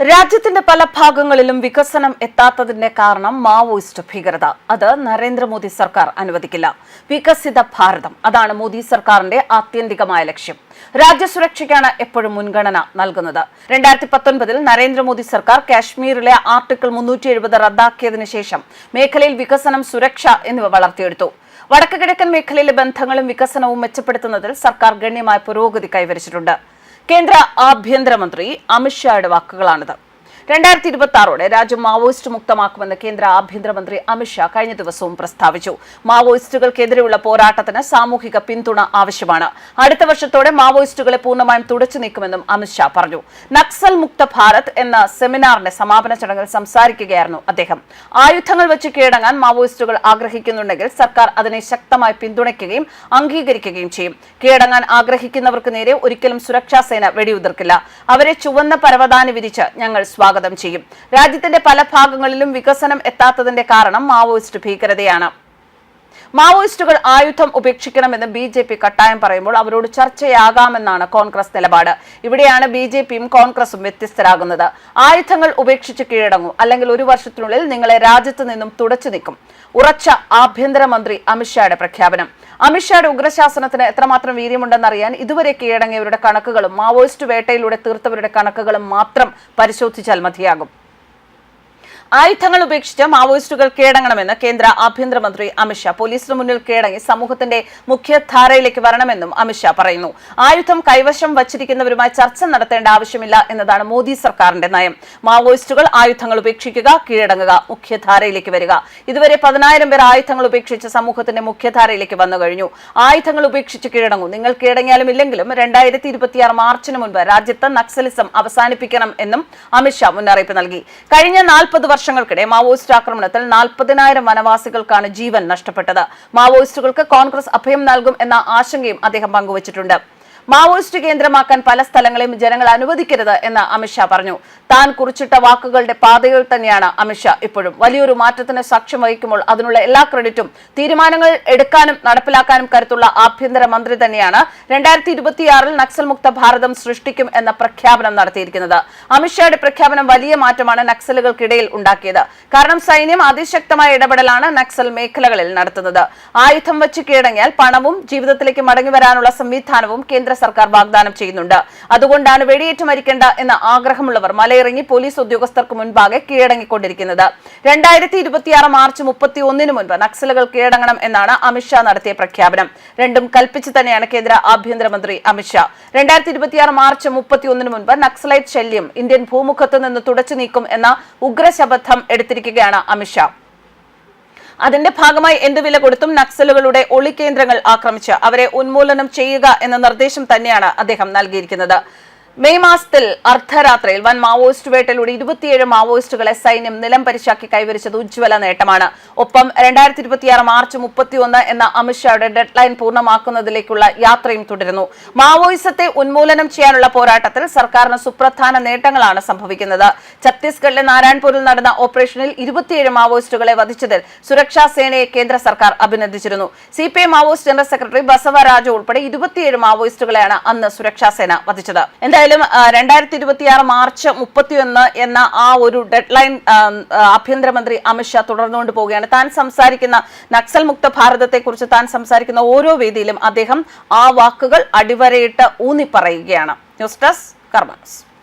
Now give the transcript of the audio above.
രാജ്യത്തിന്റെ പല ഭാഗങ്ങളിലും വികസനം എത്താത്തതിന്റെ കാരണം മാവോയിസ്റ്റ് ഭീകരത. അത് നരേന്ദ്രമോദി സർക്കാർ അനുവദിക്കില്ല. വികസിത ഭാരതം. അതാണ് മോദി സർക്കാരിന്റെ ആത്യന്തികമായ ലക്ഷ്യം. രാജ്യസുരക്ഷയ്ക്കാണ് എപ്പോഴും മുൻഗണന നൽകുന്നത്. രണ്ടായിരത്തി പത്തൊൻപതിൽ നരേന്ദ്രമോദി സർക്കാർ കാശ്മീരിലെ ആർട്ടിക്കിൾ മുന്നൂറ്റി എഴുപത് റദ്ദാക്കിയതിനു ശേഷം മേഖലയിൽ വികസനം സുരക്ഷ എന്നിവ വളർത്തിയെടുത്തു. വടക്ക് കിഴക്കൻ മേഖലയിലെ ബന്ധങ്ങളും വികസനവും മെച്ചപ്പെടുത്തുന്നതിൽ സർക്കാർ ഗണ്യമായ പുരോഗതി കൈവരിച്ചിട്ടുണ്ട്. കേന്ദ്ര ആഭ്യന്തരമന്ത്രി അമിത്ഷായുടെ വാക്കുകളാണിത്. രണ്ടായിരത്തി ഇരുപത്തി ആറോടെ രാജ്യം മാവോയിസ്റ്റ് മുക്തമാക്കുമെന്ന് കേന്ദ്ര ആഭ്യന്തരമന്ത്രി അമിത്ഷാ കഴിഞ്ഞ ദിവസവും പ്രസ്താവിച്ചു. മാവോയിസ്റ്റുകൾക്കെതിരെയുള്ള പോരാട്ടത്തിന് സാമൂഹിക പിന്തുണ ആവശ്യമാണ്. അടുത്ത വർഷത്തോടെ മാവോയിസ്റ്റുകളെ പൂർണമായും തുടച്ചു നീക്കുമെന്നും അമിത്ഷാ പറഞ്ഞു. നക്സൽ മുക്ത ഭാരത് എന്ന സെമിനാറിന്റെ സമാപന ചടങ്ങിൽ സംസാരിക്കുകയായിരുന്നു അദ്ദേഹം. ആയുധങ്ങൾ വെച്ച് കീഴടങ്ങാൻ മാവോയിസ്റ്റുകൾ ആഗ്രഹിക്കുന്നുണ്ടെങ്കിൽ സർക്കാർ അതിനെ ശക്തമായി പിന്തുണയ്ക്കുകയും അംഗീകരിക്കുകയും ചെയ്യും. കീഴടങ്ങാൻ ആഗ്രഹിക്കുന്നവർക്ക് നേരെ ഒരിക്കലും സുരക്ഷാ സേന വെടിയുതിർക്കില്ല. അവരെ ചുവന്ന പരവതാനി വിരിച്ച് ഞങ്ങൾ സ്വാഗതം ചെയ്യും. രാജ്യത്തിന്റെ പല ഭാഗങ്ങളിലും വികസനം എത്താത്തതിന്റെ കാരണം മാവോയിസ്റ്റ് ഭീകരതയാണ്. മാവോയിസ്റ്റുകൾ ആയുധം ഉപേക്ഷിക്കണമെന്ന് ബി ജെ പി കട്ടായം പറയുമ്പോൾ അവരോട് ചർച്ചയാകാമെന്നാണ് കോൺഗ്രസ് നിലപാട്. ഇവിടെയാണ് ബി ജെ പിയും കോൺഗ്രസും വ്യത്യസ്തരാകുന്നത്. ആയുധങ്ങൾ ഉപേക്ഷിച്ച് കീഴടങ്ങും. അല്ലെങ്കിൽ ഒരു വർഷത്തിനുള്ളിൽ നിങ്ങളെ രാജ്യത്ത് നിന്നും തുടച്ചു നീക്കും. ഉറച്ച ആഭ്യന്തരമന്ത്രി അമിത്ഷായുടെ പ്രഖ്യാപനം. അമിത്ഷായുടെ ഉഗ്രശാസനത്തിന് എത്രമാത്രം വീര്യമുണ്ടെന്നറിയാൻ ഇതുവരെ കീഴടങ്ങിയവരുടെ കണക്കുകളും മാവോയിസ്റ്റ് വേട്ടയിലൂടെ തീർത്തവരുടെ കണക്കുകളും മാത്രം പരിശോധിച്ചാൽ മതിയാകും. ആയുധങ്ങൾ ഉപേക്ഷിച്ച് മാവോയിസ്റ്റുകൾ കീഴടങ്ങണമെന്ന് കേന്ദ്ര ആഭ്യന്തരമന്ത്രി അമിത്ഷാ പോലീസിന് മുന്നിൽ കീഴടങ്ങി സമൂഹത്തിന്റെ മുഖ്യധാരയിലേക്ക് വരണമെന്നും അമിത്ഷാ പറയുന്നു. ആയുധം കൈവശം വച്ചിരിക്കുന്നവരുമായി ചർച്ച നടത്തേണ്ട ആവശ്യമില്ല എന്നതാണ് മോദി സർക്കാരിന്റെ നയം. മാവോയിസ്റ്റുകൾ ആയുധങ്ങൾ ഉപേക്ഷിക്കുക കീഴടങ്ങുക മുഖ്യധാരയിലേക്ക് വരിക. ഇതുവരെ പതിനായിരം പേർ ആയുധങ്ങൾ ഉപേക്ഷിച്ച് സമൂഹത്തിന്റെ മുഖ്യധാരയിലേക്ക് വന്നു കഴിഞ്ഞു. ആയുധങ്ങൾ ഉപേക്ഷിച്ച് കീഴടങ്ങും. നിങ്ങൾ കീഴടങ്ങിയാലും ഇല്ലെങ്കിലും രണ്ടായിരത്തി ഇരുപത്തിയാറ് മാർച്ചിന് മുൻപ് രാജ്യത്ത് നക്സലിസം അവസാനിപ്പിക്കണം എന്നും അമിത്ഷാ മുന്നറിയിപ്പ് നൽകി. കഴിഞ്ഞ നാൽപ്പത് വർഷങ്ങൾക്കിടെ മാവോയിസ്റ്റ് ആക്രമണത്തിൽ നാൽപ്പതിനായിരം വനവാസികൾക്കാണ് ജീവൻ നഷ്ടപ്പെട്ടത്. മാവോയിസ്റ്റുകൾക്ക് കോൺഗ്രസ് അഭയം നൽകും എന്ന ആശങ്കയും അദ്ദേഹം പങ്കുവച്ചിട്ടുണ്ട്. മാവോയിസ്റ്റ് കേന്ദ്രമാക്കാൻ പല സ്ഥലങ്ങളെയും ജനങ്ങൾ അനുവദിക്കരുത് എന്ന് അമിത്ഷാ പറഞ്ഞു. താൻ കുറിച്ചിട്ട വാക്കുകളുടെ പാതയിൽ തന്നെയാണ് അമിത്ഷാ ഇപ്പോഴും. വലിയൊരു മാറ്റത്തിന് സാക്ഷ്യം വഹിക്കുമ്പോൾ അതിനുള്ള എല്ലാ ക്രെഡിറ്റും തീരുമാനങ്ങൾ എടുക്കാനും നടപ്പിലാക്കാനും കരുത്തുള്ള ആഭ്യന്തര മന്ത്രി തന്നെയാണ് രണ്ടായിരത്തി ഇരുപത്തിയാറിൽ നക്സൽ മുക്ത ഭാരതം സൃഷ്ടിക്കും എന്ന പ്രഖ്യാപനം നടത്തിയിരിക്കുന്നത്. അമിത്ഷായുടെ പ്രഖ്യാപനം വലിയ മാറ്റമാണ് നക്സലുകൾക്കിടയിൽ ഉണ്ടാക്കിയത്. കാരണം സൈന്യം അതിശക്തമായ ഇടപെടലാണ് നക്സൽ മേഖലകളിൽ നടത്തുന്നത്. ആയുധം വച്ച് കീഴടങ്ങിയാൽ പണവും ജീവിതത്തിലേക്ക് മടങ്ങി വരാനുള്ള സംവിധാനവും കേന്ദ്ര സർക്കാർ വാഗ്ദാനം ചെയ്യുന്നുണ്ട്. അതുകൊണ്ടാണ് വെടിയേറ്റ് മരിക്കേണ്ട എന്ന ആഗ്രഹമുള്ളവർ മലയിറങ്ങി പോലീസ് ഉദ്യോഗസ്ഥർക്ക് മുൻപാകെ കീഴടങ്ങിക്കൊണ്ടിരിക്കുന്നത്. രണ്ടായിരത്തി ഇരുപത്തിയാറ് മാർച്ച് മുപ്പത്തി ഒന്നിന് മുൻപ് നക്സലുകൾ കീഴടങ്ങണം എന്നാണ് അമിത്ഷാ നടത്തിയ പ്രഖ്യാപനം. രണ്ടും കൽപ്പിച്ച് തന്നെയാണ് കേന്ദ്ര ആഭ്യന്തരമന്ത്രി അമിത്ഷാ രണ്ടായിരത്തി ഇരുപത്തിയാറ് മാർച്ച് മുപ്പത്തി ഒന്നിന് മുൻപ് നക്സലൈറ്റ് ശല്യം ഇന്ത്യൻ ഭൂമുഖത്ത് നിന്ന് തുടച്ചു നീക്കും എന്ന ഉഗ്രശബദ്ധം എടുത്തിരിക്കുകയാണ് അമിത്ഷാ അതിന്റെ ഭാഗമായി എന്ത് വില കൊടുത്തും നക്സലുകളുടെ ഒളികേന്ദ്രങ്ങൾ ആക്രമിച്ച് അവരെ ഉന്മൂലനം ചെയ്യുക എന്ന നിർദ്ദേശം തന്നെയാണ് അദ്ദേഹം നൽകിയിരിക്കുന്നത്. മെയ് മാസത്തിൽ അർദ്ധരാത്രിയിൽ വൻ മാവോയിസ്റ്റ് വേട്ടയിലൂടെ ഇരുപത്തിയേഴ് മാവോയിസ്റ്റുകളെ സൈന്യം നിലം പരിശാക്കി കൈവരിച്ചത് ഉജ്ജ്വല നേട്ടമാണ്. ഒപ്പം രണ്ടായിരത്തി ഇരുപത്തിയാറ് മാർച്ച് മുപ്പത്തിയൊന്ന് എന്ന അമിത്ഷായുടെ ഡെഡ് ലൈൻ പൂർണമാക്കുന്നതിലേക്കുള്ള യാത്രയും തുടരുന്നു. മാവോയിസത്തെ ഉന്മൂലനം ചെയ്യാനുള്ള പോരാട്ടത്തിൽ സർക്കാരിന് സുപ്രധാന നേട്ടങ്ങളാണ് സംഭവിക്കുന്നത്. ഛത്തീസ്ഗഡിലെ നാരായൺപൂരിൽ നടന്ന ഓപ്പറേഷനിൽ ഇരുപത്തിയേഴ് മാവോയിസ്റ്റുകളെ വധിച്ചതിൽ സുരക്ഷാ സേനയെ കേന്ദ്ര സർക്കാർ അഭിനന്ദിച്ചിരുന്നു. C P Maoist general secretary Basavaraju ഉൾപ്പെടെ ഇരുപത്തിയേഴ് മാവോയിസ്റ്റുകളെയാണ് അന്ന് സുരക്ഷാ സേന വധിച്ചത്. എന്തായാലും രണ്ടായിരത്തി ഇരുപത്തിയാറ് മാർച്ച് മുപ്പത്തിയൊന്ന് എന്ന ആ ഒരു ഡെഡ് ലൈൻ ആഭ്യന്തരമന്ത്രി അമിത്ഷാ തുടർന്നുകൊണ്ട് പോവുകയാണ്. താൻ സംസാരിക്കുന്ന നക്സൽ മുക്ത ഭാരതത്തെക്കുറിച്ച് താൻ സംസാരിക്കുന്ന ഓരോ വേദിയിലും അദ്ദേഹം ആ വാക്കുകൾ അടിവരയിട്ട് ഊന്നി പറയുകയാണ് ന്യൂസ് ഡെസ്ക് കർമ്മസ്